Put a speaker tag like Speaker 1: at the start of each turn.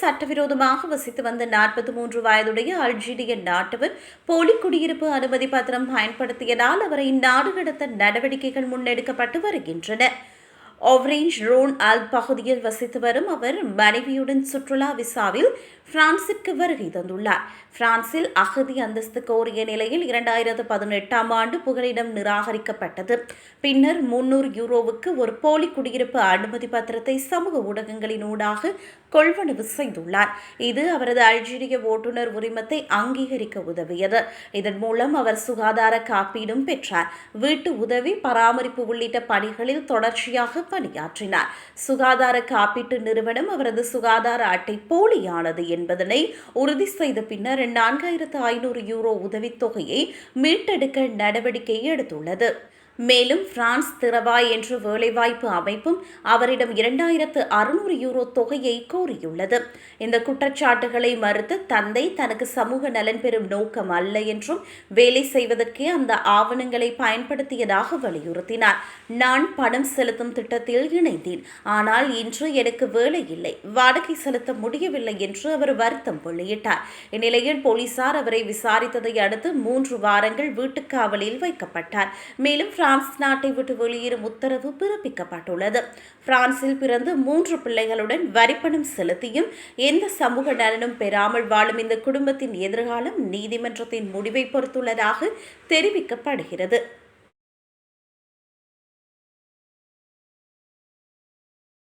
Speaker 1: சட்டவிரோதமாக வசித்து வந்த நாற்பத்தி மூன்று வயதுடைய அல்ஜீரிய நாட்டவர் போலி குடியிருப்பு அனுமதி பத்திரம் பயன்படுத்தியதால் அவரை நாடு கடத்த நடவடிக்கைகள் முன்னெடுக்கப்பட்டு வருகின்றன. ஓவரேஞ்ச் ரோன் ஆல் பகுதியில் வசித்து வரும் அவர் மனைவியுடன் சுற்றுலா விசாவில் பிரான்சிற்கு வருகை தந்துள்ளார். பிரான்சில் அகதி அந்தஸ்து கோரிய நிலையில் இரண்டாயிரத்து பதினெட்டாம் ஆண்டு புகலிடம் நிராகரிக்கப்பட்டது. பின்னர் முன்னூறு யூரோவுக்கு ஒரு போலி குடியிருப்பு அனுமதி பத்திரத்தை சமூக ஊடகங்களின் ஊடாக கொள்வனவு செய்துள்ளார். இது அவரது அல்ஜீரிய ஓட்டுநர் உரிமத்தை அங்கீகரிக்க உதவியது. இதன் மூலம் அவர் சுகாதார காப்பீடும் பெற்றார். வீட்டு உதவி பராமரிப்பு உள்ளிட்ட பணிகளில் தொடர்ச்சியாக பணியாற்றினார். சுகாதார காப்பீட்டு நிறுவனம் அவரது சுகாதார அட்டை போலியானது என்பதனை உறுதி செய்த பின்னர் நான்காயிரத்து ஐநூறு யூரோ உதவித்தொகையை மீட்டெடுக்க நடவடிக்கை எடுத்துள்ளது. மேலும் பிரான்ஸ் திறவாய் என்ற வேலைவாய்ப்பு அமைப்பும் அவரிடம் இரண்டாயிரத்து அறுநூறு யூரோ தொகையை கோரியுள்ளது. இந்த குற்றச்சாட்டுகளை மறுத்து தந்தை தனக்கு சமூக நலன் பெறும் நோக்கம் அல்ல என்றும் வேலை செய்வதற்கே அந்த ஆவணங்களை பயன்படுத்தியதாக வலியுறுத்தினார். நான் பணம் செலுத்தும் திட்டத்தில் இணைந்தேன். ஆனால் இன்று எனக்கு வேலை இல்லை. வாடகை செலுத்த முடியவில்லை என்று அவர் வருத்தம் வெளியிட்டார். இந்நிலையில் போலீசார் அவரை விசாரித்ததை அடுத்து மூன்று வாரங்கள் வீட்டுக்காவலில் வைக்கப்பட்டார். மேலும் பிரான்ஸ் நாட்டை விட்டு வெளியேறும் உத்தரவு பிறப்பிக்கப்பட்டுள்ளது. பிரான்சில் பிறந்து மூன்று பிள்ளைகளுடன் வரிப்பணம் செலுத்தியும் எந்த சமூக நலனும் பெறாமல் வாழும் இந்த குடும்பத்தின் எதிர்காலம் நீதிமன்றத்தின் முடிவை பொறுத்துள்ளதாக தெரிவிக்கப்படுகிறது.